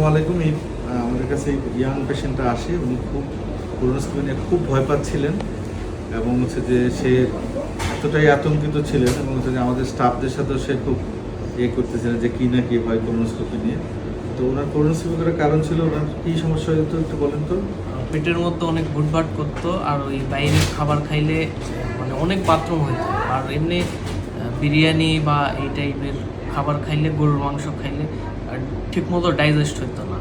আসসালামু আলাইকুম। এই আমাদের কাছে ইয়াং পেশেন্টটা আসে। উনি খুব কোলোনোস্কোপি খুব ভয় পাচ্ছিলেন এবং হচ্ছে যে সে এতটাই আতঙ্কিত ছিলেন এবং হচ্ছে যে আমাদের স্টাফদের সাথেও সে খুব ইয়ে করতেছিলেন যে কী না কী হয় কোলোনোস্কোপি নিয়ে। তো ওনার কোলোনোস্কোপি করার কারণ ছিল ওনার কী সমস্যা হতো একটু বলেন তো? পেটের মধ্যে অনেক ভুটভাট করতো আর ওই বাইরের খাবার খাইলে মানে অনেক বাথরুম হইতো আর এমনি বিরিয়ানি বা এই টাইপের খাবার খাইলে, গরুর মাংস খাইলে আর ঠিকমতো ডাইজেস্ট হইতো না।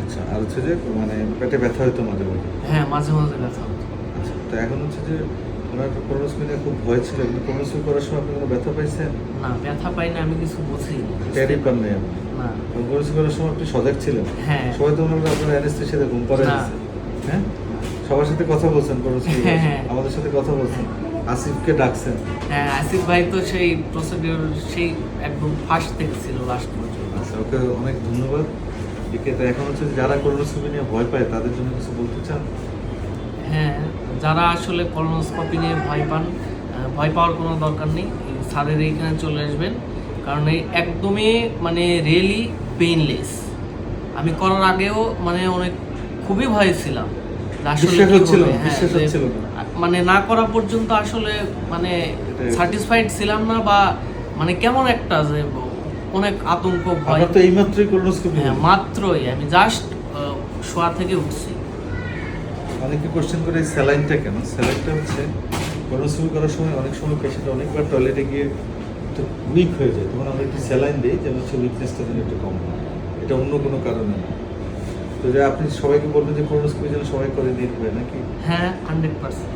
আচ্ছা আর হচ্ছে যে মানে পেটে ব্যথা হতো মাঝে মাঝে? হ্যাঁ মাঝে মাঝে ব্যথা হতো। আচ্ছা তো এখন হচ্ছে যে ওনার কোলোনোস্কোপি নিয়ে খুব ভয় ছিল কিন্তু কোলোনোস্কোপি করার সময় আপনি কোনো ব্যথা পাইছেন? না ব্যথা পাই না আমি কিছু বুঝি ট্যারি পান নেই আপনি? না। কোলোনোস্কোপি করার সময় আপনি সজাগ ছিলেন। হ্যাঁ। সবাই তো মনে করেন আপনার অ্যানেস্থের সাথে ঘুম পাড়ায় না। হ্যাঁ? সবার সাথে কথা বলছেন কোলোনোস্কোপি হ্যাঁ, হ্যাঁ। আমাদের সাথে কথা বলছেন। আসিফকে ডাকছেন। হ্যাঁ আসিফ ভাই তো সেই প্রসিডিওর সেই একদম ফার্স্ট থেকে ছিল লাস্ট পর্যন্ত। আচ্ছা ওকে অনেক ধন্যবাদ। এখন হচ্ছে যারা কোলোনোস্কোপি নিয়ে ভয় পায় তাদের জন্য কিছু বলতে চান? হ্যাঁ যারা আসলে কলোনোস্কোপি নিয়ে ভয় পান ভয় পাওয়ার কোনো দরকার নেই। স্যারের এইখানে চলে আসবেন। কারণ এই একদমই মানে রিয়েলি পেইনলেস আমি করার আগেও মানে অনেক খুবই ভয় ছিলাম। আসলে মানে না করা পর্যন্ত আসলে মানে স্যাটিসফাইড ছিলাম না বা মানে কেমন একটা যে অনেক আতঙ্ক ভয়। তো এইমাত্রই কোলোনোস্কোপি হ্যাঁ মাত্রই। আমি জাস্ট শোয়া থেকে উঠছি। অনেকে কোশ্চেন করে এই স্যালাইনটা কেন? স্যালাইনটা হচ্ছে কোলোনোস্কোপি করার সময় অনেক সময় পেশেন্ট অনেকবার টয়লেটে গিয়ে উইক হয়ে যায়। তখন আমরা একটু স্যালাইন দিই যেন হচ্ছে উইকনেসটা যেন একটু কম হয়। এটা অন্য কোনো কারণে না। তো আপনি সবাইকে বলবেন যে কোলোনোস্কোপি যেন সবাই করে দিয়ে দেবে নাকি? হ্যাঁ হান্ড্রেড পার্সেন্ট